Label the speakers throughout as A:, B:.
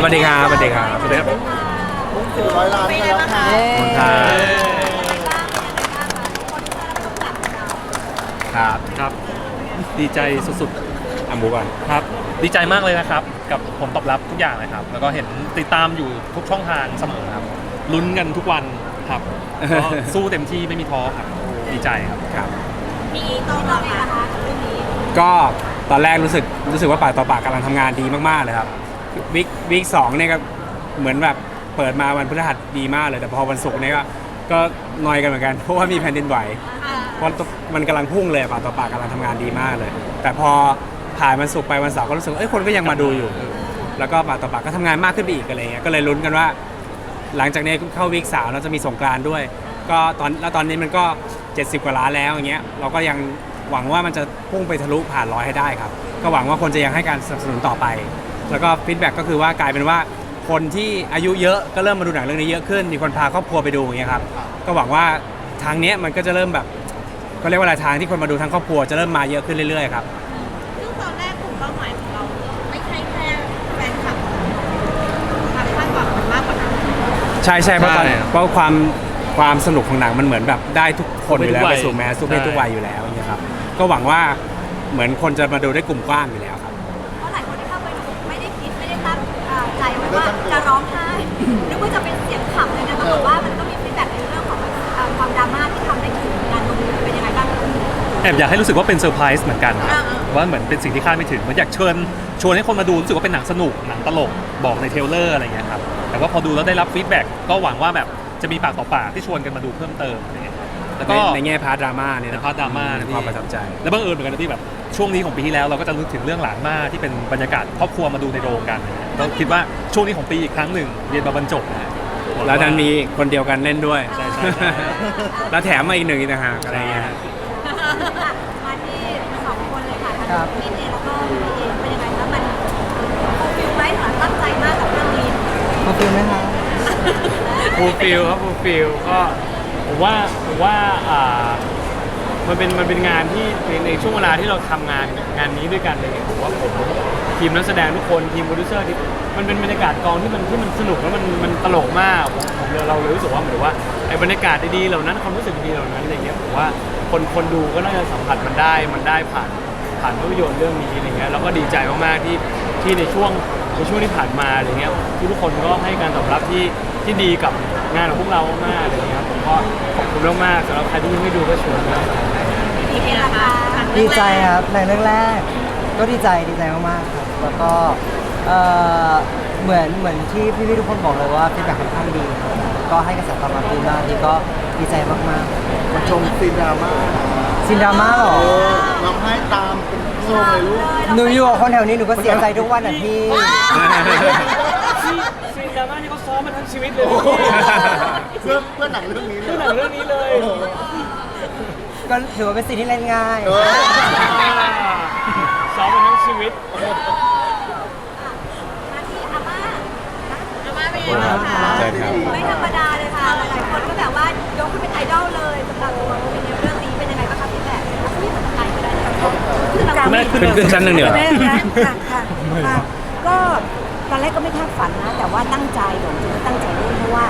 A: สวัสดีครับสวัสดีครับ
B: สวัสดีครับ
C: สี่ร้อยล้านกันแล้วค่ะ
A: ขอบคุณครับครับ
B: ครับ ดีใจสุด
A: อะหมูก่อน
B: ๆครับ ดีใจมากเลยนะครับ กับผลตอบรับทุกอย่างเลยครับ แล้วก็เห็นติดตามอยู่ทุกช่องทางเสมอครับลุ้นกันทุกวันครับก็สู้เต็มที่ไม่มีท้อครับ ดีใจครับ
A: ครับ
D: มีต้องรอไหมคะกับเรื่องนี้
A: ก็ตอนแรกรู้สึกรู้สึกว่าปากต่อปากกำลังทำงานดีมากๆเลยครับ วิกวิกสองเนี่ยก็เหมือนแบบเปิดมาวันพฤหัสดีมากเลย แต่พอวันศุกร์เนี่ยก็ก็นอยกันเหมือนกัน เพราะว่ามีแผ่นดินไหวเพราะมันกำลังพุ่งเลยปากต่อปากกำลังทำงานดีมากเลย แต่พอผ่านวันศุกร์ไปวันเสาร์ก็รู้สึกว่าเอ้ยคนก็ยังมาดูอยู่ แล้วก็ปากต่อปากก็ทำงานมากขึ้นไปอีกอะไรเงี้ยก็เลยลุ้นกันว่า หลังจากนี้เข้าวีคสามเราจะมีสงกรานต์ด้วย ก็ตอนแล้วตอนนี้มันก็ 70 กว่าล้านแล้วอย่างเงี้ยเราก็ยังหวังว่ามันจะพุ่งไปทะลุผ่านร้อยให้ได้ครับ ก็หวังว่าคนจะยังให้การสนับสนุนต่อไป แล้วก็ฟีดแบ็กก็คือว่ากลายเป็นว่าคนที่อายุเยอะก็เริ่มมาดูหนังเรื่องนี้เยอะขึ้น มีคนพาครอบครัวไปดูอย่างเงี้ยครับก็หวังว่าทางเนี้ยมันก็จะเริ่มแบบก็เรียกว่าอะไรทางที่คนมาดูทั้งครอบครัวจะเริ่มมาเยอะขึ้นเรื่อยๆครับ
D: ซึ่งตอนแรกกลุ่มเป้าหมายของเราไม่ใช่แค่แฟนคลับความคาดหวังมันมากกว่านั้น
A: ใช่ใช่เพราะตอน
B: ใช่
A: เพราะความความสนุกของหนังมันเหมือนแบบได้ทุกคนอยู่แล้ว
B: ทุกวั
A: ไป
B: ย
A: สู่แมสทุกเพศ
B: ใช่
A: ทุกวัยอยู่แล้วอย่างเงี้ยครับก็หวังว่าเหมือนคนจะมาดูได้กลุ่มกว้างอยู่แล้ว
D: อบอยา
B: กให้รู้สึกว่าเป็นเซอร์ไพรส์เหมือนกัน
D: อ่า
B: ว่าเหมือนเป็นสิ่งที่คาดไม่ถึงเหมือนอยากเชิญชวนให้คนมาดูรู้สึกว่าเป็นหนังสนุกหนังตลกบอกในเทรลเลอร์อะไรเงี้ยครับแต่ว่าพอดูแล้วได้รับฟีดแบ็กก็หวังว่าแบบจะมีปากต่อปากที่ชวนกันมาดูเพิ่มเติมอะไรเงี้ยแล้ว
A: ใน
B: ก็
A: ในแง่พาร์ทดราม่าเนี่ย
B: ใน
A: นะ
B: พาร์ทดราม่านะพี่
A: ความประทับใจ
B: แล้วบังเอิญเหมือนกันนะพี่แบบช่วงนี้ของปีที่แล้วเราก็จะนึกถึงเรื่องหลานมาที่เป็นบรรยากาศครอบครัวมาดูในโรงกันเราคิดว่าช่วงนี้ของปีอีกครั้งหนึ่งเรียนมาบรรจบนะ
A: แล้วดันมีคนเดียวกันเล่นด้วย
B: ใช่ใช่ใช่
A: แล้วแถมมาอีกหนึ่งอีกต่างหากอะไรเงี้ยฮะ
D: มาที่สองคนเลยค่ะ
C: ครั
D: ทั้
C: บ
D: งพี่เอแล้วก็พี่เอเป็นยังไงคะมันฟูลฟิลไหมหรือตั้งใจมากกับเรื่องนี้
C: มาฟิลไหมคะ
E: ฟูลฟิลครับฟูลฟิลก็ผมว่าผมว่าอ่ามันเป็นมันเป็นงานที่ในในช่วงเวลาที่เราทำงานงานนี้ด้วยกันเลยผมว่าผมทีมนักแสดงทุกคนทีมโปรดิวเซอร์ที่มันเป็นบรรยากาศกองที่มันที่มันสนุกแล้วมันมันตลกมากผมผมเราเราเลยรู้สึกว่าเหมือนว่าไอ้บรรยากาศดีๆเหล่านั้นความรู้สึกดีๆเหล่านั้นอะไรเงี้ยผมว่า คนคนดูก็น่าจะสัมผัสมันได้มันได้ผ่านผ่านภาพยนตร์เรื่องนี้อะไรเงี้ยแล้วก็ดีใจมากๆที่ที่ในช่วงในช่วงที่ผ่านมาอะไรเงี้ยทุกคนก็ให้การตอบรับที่ที่ดีกับงานของพวกเรามากๆอะไรเงี้ยผมก็ขอบคุณมากๆสำหรับใครที่ยังไม่ดูก็ชวนนะ
D: พี่เอล่ะคะ
C: ดีใจครับหนังเรื่องแรก ก็ดีใจดีใจมากๆครับแล้วก็เอ่อเหมือนเหมือนที่พี่ๆทุกคนบอกเลยว่าฟีดแบ็กค่อนข้างดี ก็ให้กระแสตอบรับดีมากที่ก็ ดีใจมาก
F: มาชมซีนดราม่า
C: ๆซินดราม่าเหรอ
F: เออร้องไห้ตามเป็นโซ่เลยลูก
C: หนูอยู่กับคนแถวนี้หนูก็เสียใจทุกวันอะพี่
E: ซีนดราม่าที่เขาซ้อมมาทั้งชีวิตเลย
F: เพื่อเพื่อหนังเรื่องนี้เล
E: เพื่อยหนังเรื่องนี้เลย
F: โอ้โห
C: ก็ถือว่าเป็นสิ่งที่เล่นง่าย
F: เออ
E: ซ้อมมาทั้งชีวิต
D: มาที่อาม่าอาม่าเป็นยังไงบ้างคะ
A: ใช่ครับ
D: ไม่ กขึ้นเป็นไอดอลเลยสำหรับตัวเป็นในเรื่องนี้เป็นยังไงบ้างคะพี่แบบพี่มันไกลก็ได้นะคะคือเรา
B: คุณแม่ขึ้น
A: ขึ้นขึ้นชั้นหนึ่งเหนือ
G: แม่นะค่ะค่ะค่ะก็ตอนแรกก็ไม่คาดฝันนะ แต่ว่าตั้งใจผมจริงๆตั้งใจเล่นเพราะว่า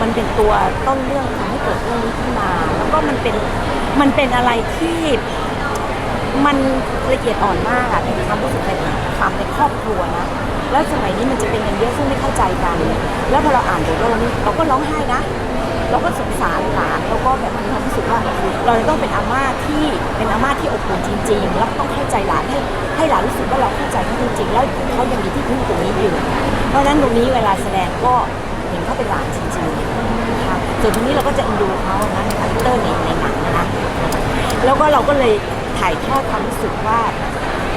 G: มันเป็นตัวต้นเรื่องทำให้เกิดเรื่องนี้ขึ้นมา แล้วก็มันเป็นมันเป็นอะไรที่มันละเอียดอ่อนมากอะในความรู้สึกในความในครอบครัวนะ แล้วสมัยนี้มันจะเป็นกันเยอะซึ่งไม่เข้าใจกัน แล้วพอเราอ่านบทเรื่องนี้เราก็ร้องไห้นะ เราก็สงสารหลานเราก็แบบมีความรู้สึกว่า เราจะต้องเป็นอาม่าที่เป็นอาม่าที่อบอุ่นจริง ๆ แล้วต้องเข้าใจหลานให้ให้หลานรู้สึกว่าเราเข้าใจเขาจริงๆแล้วเขายังมีที่พึ่งตรงนี้อยู่ เพราะฉะนั้นตรงนี้เวลาแสดงก็เห็นเขาเป็นหลานจริงๆนะคะส่วนตรงนี้เราก็จะดูเขานะในคาแรคเตอร์ในในหนังนะแล้วก็เราก็เลยถ่ายทอดความรู้สึกว่า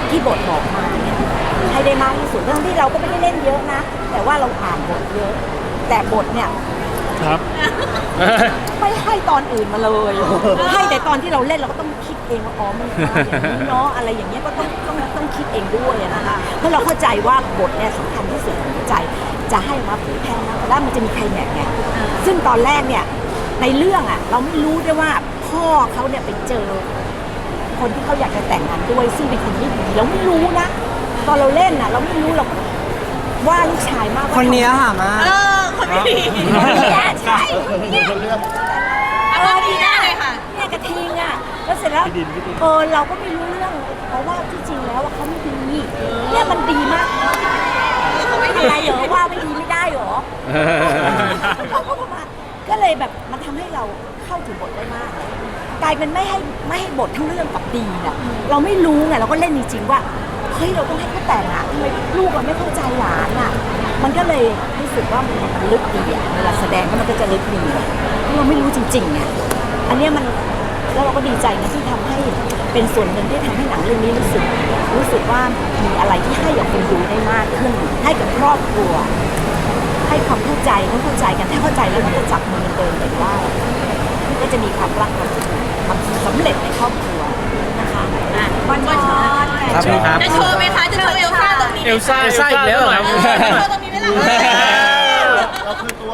G: ที่บทบอกมาเนี่ยให้ได้มากที่สุดเรื่องที่เราก็ไม่ได้เล่นเยอะนะ แต่ว่าเราอ่านบทเยอะ แต่บทเนี่ย
B: ครับ
G: ไม่ให้ตอนอื่นมาเลย ให้แต่ตอนที่เราเล่นเราก็ต้องคิดเองว่าอ๋อมันมาอย่างนี้เนาะอะไรอย่างเงี้ยก็ต้องต้องต้องคิดเองด้วยอะนะคะเพราะเราเข้าใจว่าบทเนี่ยสำคัญที่สุดของใจ จะให้มาเผยแพร่นะแล้วมันจะมีใครแม็กซ์ไงซึ่งตอนแรกเนี่ยในเรื่องอะเราไม่รู้ด้วยว่าพ่อเขาเนี่ยไปเจอ คนที่เขาอยากจะแต่งงานด้วย ซึ่งเป็นคนไม่ดีเราไม่รู้นะตอนเราเล่นน่ะ เราไม่รู้เราก็ว่าลูกชายมากว่า
H: คนเนี้ยค่ะมา
I: เออคนนี้
G: เนี่ยใช่เนี่ย
I: เอาคนนี้ได้เลยค่ะ
G: เนี่ยกระทิงอะแล้วเสร็จแล้วเออเราก็ไม่รู้เรื่องเพราะว่าที่จริงแล้วว่าเขาไม่ดีเนี่ยมันดีมากอะไรเหรอว่าไม่ดีไม่ได้เหรอเขาก็ประมาณก็เลยแบบมันทำให้เราเข้าถึงบทได้มาก กลายเป็นไม่ให้ไม่ให้บททั้งเรื่องกับดีน่ะเราไม่รู้ไงเราก็เล่นจริงๆว่าเฮ้ยเราต้องให้เขาแต่งอะทำไมลูกเราไม่เข้าใจหลานอะ มันก็เลยรู้สึกว่ามันลึกดีอะเวลาแสดงก็มันก็จะลึกดีอะเราไม่รู้จริงๆไงอันเนี้ยมันแล้วเราก็ดีใจนะที่ทำให้เป็นส่วนหนึ่งที่ทำให้หนังเรื่องนี้รู้สึก รู้สึกว่ามีอะไรที่ให้กับคนดูได้มากขึ้น ให้กับครอบครัว ให้ความเข้าใจเขาเข้าใจกันถ้าเข้าใจแล้วมันก็จับมือกันเดินไปได้มันก็จะมีความรักความสุขความสำเร็จในครอบครัวนะคะอะวันชอน
H: ครับพี่ครับ
I: จะโชว์ไหมคะ จะโชว์เอลซ่าตรงนี้ไหม
J: เอลซ่า
B: เอลซ่าอีกแล้วเหรอ
I: เออจะโชว์ตรงนี้
D: เราคือตัว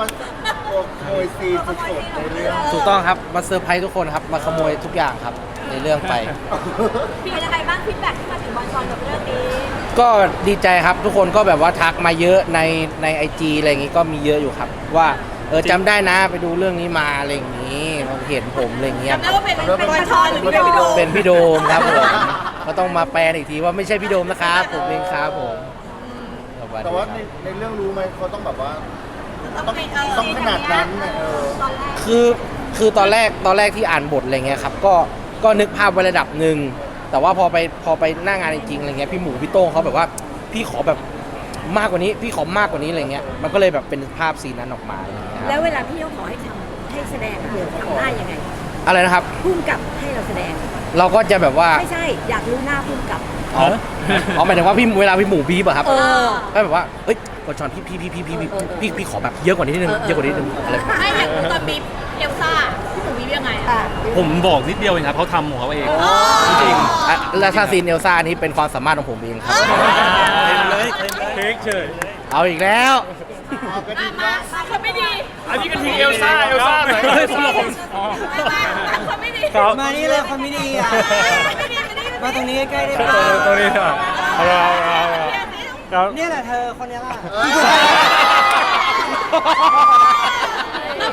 D: ตัวขโมยซีนสุดๆในเรื่อง
H: ถูกต้องครับมาเซอร์ไพรส์ทุกคนครับ มาขโมยทุกอย่างครับ ในเรื่องไป
I: เป็นยังไงบ้างฟีดแบ็กที่มาถึงบอลชอนกับเรื่องนี้
H: ก็ดีใจครับทุกคนก็แบบว่าทักมาเยอะในในไอจีอะไรอย่างงี้ก็มีเยอะอยู่ครับ ว่าเออจำได้นะไปดูเรื่องนี้มาอะไรอย่างงี้เราเห็นผมอะไรอย่างเงี้ย
I: จำได้ว่าเป็นเป็นบอลชอนหรือเป็นพี่โดม
H: เป็นพี่โดมครับผมก็ต้องมาแปลอีกทีว่าไม่ใช่พี่โดมนะครับ ผมเองครับผมส วัสดี
D: แต่ว่า
H: ค
D: ใน
H: รับ
D: ในเรื่องรู้ไหมเขาต้องแบบว่า
I: ต้องเป็นเต้
D: องขนาดนั้นน่ะเออ
I: ตอนแรก
H: คือคือตอนแรกตอนแรกที่อ่านบทอะไรเงี้ยครับก็ก็นึกภาพไว้ระดับหนึ่งแต่ว่าพอไปพอไปหน้างานจริงๆอะไรเงี้ยพี่หมูพี่โต้งเขาแบบว่าพี่ขอแบบมากกว่านี้ พี่ขอมากกว่านี้อะไรเงี้ยมันก็เลยแบบเป็นภาพซีนนั้นออกมาอะไรเงี้ยครับ
G: แล้วเวลาพี่เขาขอให้ทำให้แสดงอะทำได้ยังไง
H: อะไรนะครับ
G: พุ่มกับให้เราแสดง
H: เราก็จะแบบว่า
G: ไม่ใช่ อยากรู้หน้าพุ่มกับ
H: อ๋ออ๋หมายถึงว่าพี่เวลาพี่หมูบีบอะครับก็แบบว่าเอ้ยกดชอนพี่พี่พี่พี่พี่พี่พี่ขอแบบเยอะกว่านี้นิดนึง
G: เย
H: อะกว่านี้นิดนึงอะไรแห้
I: ไม่อย่างตอนบีบเอลซ่าพี่หมูบีบยังไง
G: อะ
B: ผมบอกนิดเดียวเองครับเขาทำของเขาเองจริงๆ
H: อะและซาซีนเอลซ่านี่เป็นความสามารถของผมเองครับ
B: เมเลยเต็ย
J: เค้กเฉย
H: เอาอีกแล้ว
I: มาคนไม่ดี
J: อันนี้กระทิงเอลซ่าเอลซ่า
B: เลยผอนกลบมา
I: คนไม่ดี
H: มานี่เลยคนไม่ดีอะ
I: ม่ดีมา
H: ตรงนี้ใกล้ๆได้
J: ตัว
H: ป่ะ
J: ตัวนี้ก่อนเอาเอาเอาเอาครับ
H: เนี่ยแหละเธอคนนี้ล่ะ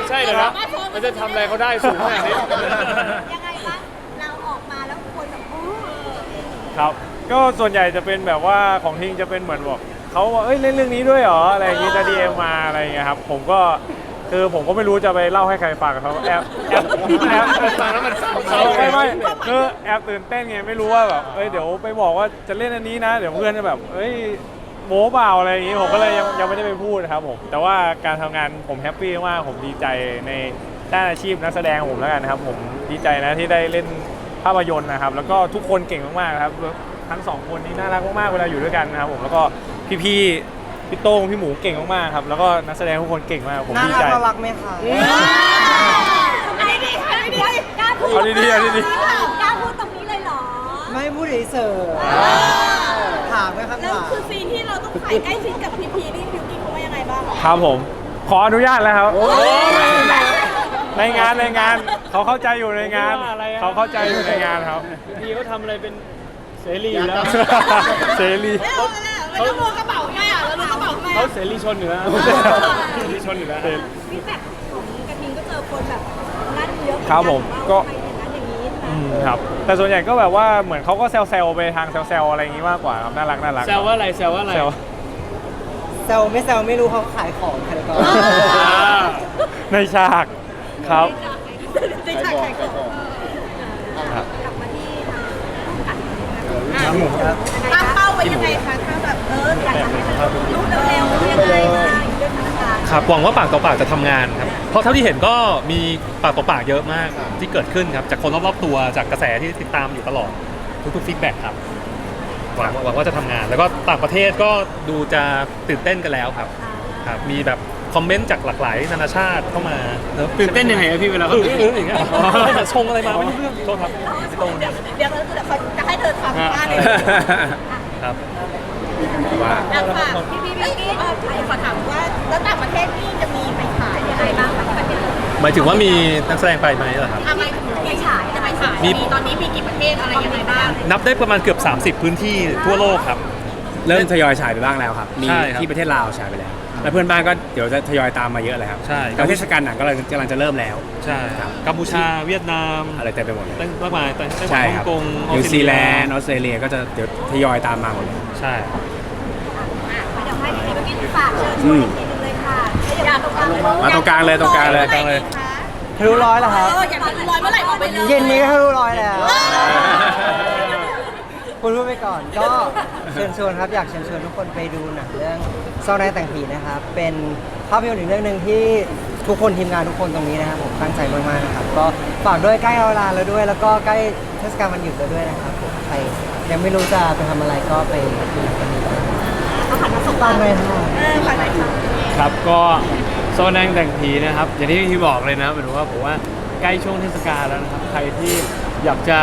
J: ใช่เลยครับมันจะทำอะไรเขาได้สูงขนาดนี้
I: ยังไงบ้างเราออกมาแล้วคนแบบโอ้
J: ครับ ก็ส่วนใหญ่จะเป็นแบบว่าของทิงจะเป็นเหมือนบอกเขาว่าเอ้ยเล่นเรื่องนี้ด้วยเหรออะไรอย่างงี้จะดีเอ็มมาอะไรอย่างเงี้ยครับ ผมก็ คือผมก็ไม่รู้จะไปเล่าให้ใครฟังเขาแอบแอบแอบฟังแล้วมันไม่ไม่คือแอบตื่นเต้นไงไม่รู้ว่าแบบเอ้ยเดี๋ยวไปบอกว่าจะเล่นอันนี้นะ เดี๋ยวเพื่อนจะแบบเอ้ยโม้เปล่าอะไรอย่างงี้ผมก็เลยยังยังไม่ได้ไปพูดนะครับผม แต่ว่าการทำงานผมแฮปปี้มากผมดีใจในด้านอาชีพนักแสดงของผมแล้วกันนะครับ ผมดีใจนะที่ได้เล่นภาพยนตร์นะครับ แล้วก็ทุกคนเก่งมากๆนะครับทั้งสองคนนี้น่ารักมากๆเวลาอยู่ด้วยกันนะครับผมแล้วก็พี่ๆ พี่โต้งพี่หมูเก่งมากๆครับ แล้วก็นักแสดงทุกคนเก่งมากผม
H: น่า
J: ดี
H: รัก
J: ใจ
H: น่ารักไหมคะ
I: อันนี้ดีอันนี้ดีกล้าพูด
J: เอาดีๆเอาดี
I: กล้าพูดตรงนี้เลยเหรอ
H: ไม่พูดเฉยถามไหมครับ
I: แล้ว
H: ถาม
I: คือซีนที่เราต้องถ่ายใกล้ชิดกับพีพีนี่พิวกิ้งเขาว่ายังไงบ้าง
J: ครับผม ขออนุญาตแล้วครับในงานในงานเขาเข้าใจอยู่ในงานเขาเข้าใจอยู่ในงานครับ
E: พี่เขาทำอะไรเป็นเสรีอยู่แล้ว
J: เสรี
I: ไม่รู้เลยไม่ต้องล้วงกระเป๋าไงอะ แล้วล้วงกระเป๋าทำไม
E: เขา
I: อะ
E: เสรีชนอยู่แล้วเสรีชนอยู่แล้ว
I: ฟีดแบ็กของกระทิงก็เจอคนแบบนั่นเยอะ
J: ครับผมก็
I: ไปอย่างนั้นอย่างนี้
J: อืมครับแต่ส่วนใหญ่ก็แบบว่าเหมือนเขาก็แซวๆไปทางแซวๆอะไรอย่างงี้มากกว่าครับน่ารักน่ารัก
E: แซวว่าอะไรแซวว่าอะไร
J: แซว
H: แซวไม่แซวไม่รู้เขาขายของใครก็
E: อ่า
J: ในฉากครับ
I: ใน
D: ใคร
I: ฉาก
D: บอก
I: ใคร
D: ใครบอก
I: กลับมาที่ทาง
H: ครับผมครับ
I: ตั้งเป้าไว้ยังไงคะถ้าแบบเอออยากจะให้มันรู้เร็วๆยังไงมาเรื่องต่าง
B: ครับหวังว่าปากต่อปากจะทำงานครับเพราะเท่าที่เห็นก็มีปากต่อปากเยอะมากที่เกิดขึ้นครับจากคนรอบๆตัวจากกระแสที่ติดตามอยู่ตลอดทุกๆฟีดแบ็กครับหวังหวังว่าจะทำงาน แล้วก็ต่างประเทศก็ดูจะตื่นเต้นกันแล้วครับครับมีแบบคอมเมนต์จากหลากหลายนานาชาติเข้ามาอะ
E: ตื่นเต้นยังไงอะพี่เวลา
B: เอ
E: เขา
B: อเอออย่างเงี้ยแต่ชงอะไรมาไม่รู้เรื่องโทษครับ
I: ๆเดี๋ยวเดี๋ยวเดี๋ยวเขาจะให้เธอทำบ้านเอง
B: ครับ
A: ว่า
I: แล้วฝากพี่พี่พี่กี้เออขอถามว่าแล้วต่างประเทศนี่จะมีไปฉายยังไงบ้างคะที่ประเทศ
B: หมายถึงว่ามีนักแสดงไปไหมเหรอครับ
I: ทำไมถึงมีฉายจะไปฉาย
B: มี
I: มีตอนนี้มีกี่ประเทศอะไรยังไงบ้าง
B: นับได้ประมาณเกือบ 30 พื้นที่ทั่วโลกครับ
A: เริ่มทยอยฉายไปบ้างแล้วครับ มี
B: ใช่ครับ
A: ที่ประเทศลาวฉายไปแล้ว แล้วเพื่อนบ้านก็เดี๋ยวจะทยอยตามมาเยอะเลยครับ
B: ใช่
A: แล้วเทศกาลหนังก็กำลังกำลังจะเริ่มแล้ว
B: ใช่
A: ครับ
B: กัมพูชาเวียดนาม
A: อะไรเต็มไปหมดเลย
B: ตั้งมากมายตั้งแต่
A: ใช่
B: ฮ่อ
A: ครับ
B: งกง
A: นิว
B: ออสเตร
A: ซี
B: เลีย
A: แลนด์ออสเตรเลียก็จะเดี๋ยวทยอยตามมาหมดเลย
B: ใช่
D: เดี๋ยวให้พี่บิ๊กฝากเชิญชวนอีกทีหนึงเลยค่ะอยากตรงกลางเลย
A: มาตรงกลางเลยตรงกลางเลยตรงกลางเลย
C: ทะลุร้อยแล้วครับ
D: เอออยากทะลุร้อยเมื่อไหร่บอกไปเลย
C: เย็นนี้ก็ทะลุร้อยแล้ว คุณพูดไปก่อนก็ เชิญชวนครับอยากเชิญชวนทุกคนไปดูหนังเรื่องซ่อนในแต่งผีนะครับ เป็นภาพยนตร์อีกเรื่องหนึ่งที่ทุกคนทีมงานทุกคนตรงนี้นะครับผมตั้งใจมากๆนะครับก็ฝากด้วยใกล้เวลาแล้วด้วย แล้วก็ใกล้เทศกาลวันหยุดแล้วด้วยนะครับผมใครยังไม่รู้จะไปทำอะไรก็ไปดูกันดีกว่า
D: เขาหันมาส่ง
C: ฟังเลย
D: เอ
C: ค่ะ
D: อผ่านไหนคะ
E: ครับก็โซนแดงแต่งผีนะครับ อย่างที่พี่บอกเลยนะหมายถึงว่าผมว่าใกล้ช่วงเทศกาลแล้วนะครับ ใครที่อยากจะ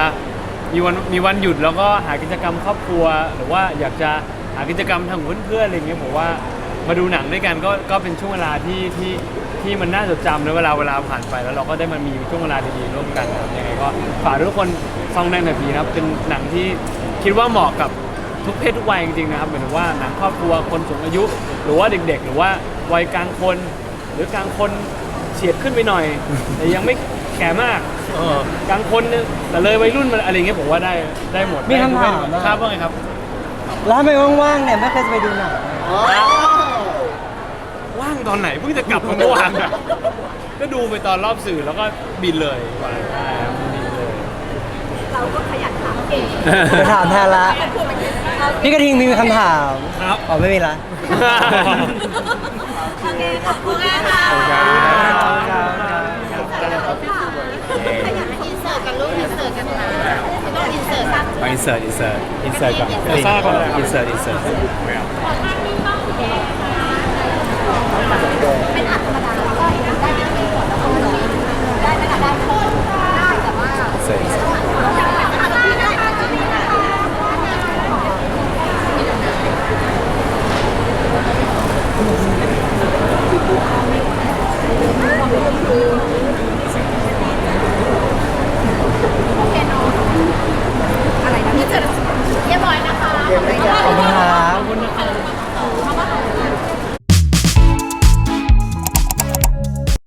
E: มีวันมีวันหยุดแล้วก็หากิจกรรมครอบครัว หรือว่าอยากจะหากิจกรรมทางเพื่อนๆอะไรเงี้ยผมว่ามาดูหนังด้วยกันก็ก็เป็นช่วงเวลาที่ที่ที่มันน่าจดจำในเวลาเวลาผ่านไปแล้วเราก็ได้มามีช่วงเวลาดีๆร่วมกันนะครับยังไงก็ฝากทุกคนฟังแดงแต่ผีนะครับเป็นหนังที่คิดว่าเหมาะกับทุกเพศทุกวัยจริงๆนะครับหมายถึงว่าหนังครอบครัวคนสูงอายุ หรือว่าเด็กๆ หรือว่าวัยกลางคน หรือกลางคนเฉียดขึ้นไปหน่อย แต่ยังไม่ แก่มากเออ กลางคนเนี่ยแต่เลยวัยรุ่นมาอะไรเงี้ยผมว่าได้ได้หมด
C: มีคำถาม
E: ได้ทุกเพศครับว่าไงครับ
C: แล้วทำไมว่างๆเนี่ยไม่เคยจะไปดูหนังเลย
E: ว่างตอนไหนเพิ่งจะกลับมาเมื่อวานอะก็ดูไปตอนรอบสื่อแล้วก็บินเลยใช่ครับบินเลย
D: เราก็ขยันถามเก่ง
C: จะถามแทนละ
D: พูดไปเยอะเอา
C: พี่กระทิงมีคำถาม
E: ครับ
C: อ๋อไม่มีละ
D: โอเคขอบคุณค่ะ
A: ขอบคุณครับ
D: ขยัน อินเสิร์ตกับลูกอินเสิร์ตกันนะต้องอินเสิร์ตกันเอา
A: อินเสิร์ตอินเสิร์ตอินเสิร์ตก่อน
B: เอาซ่ตก่อนเล
A: อินเสิร์ตอินเสิร์ต
D: มดได้ได้ไม่ได้ได้ไม่ได้ได้ได้แต่ว่า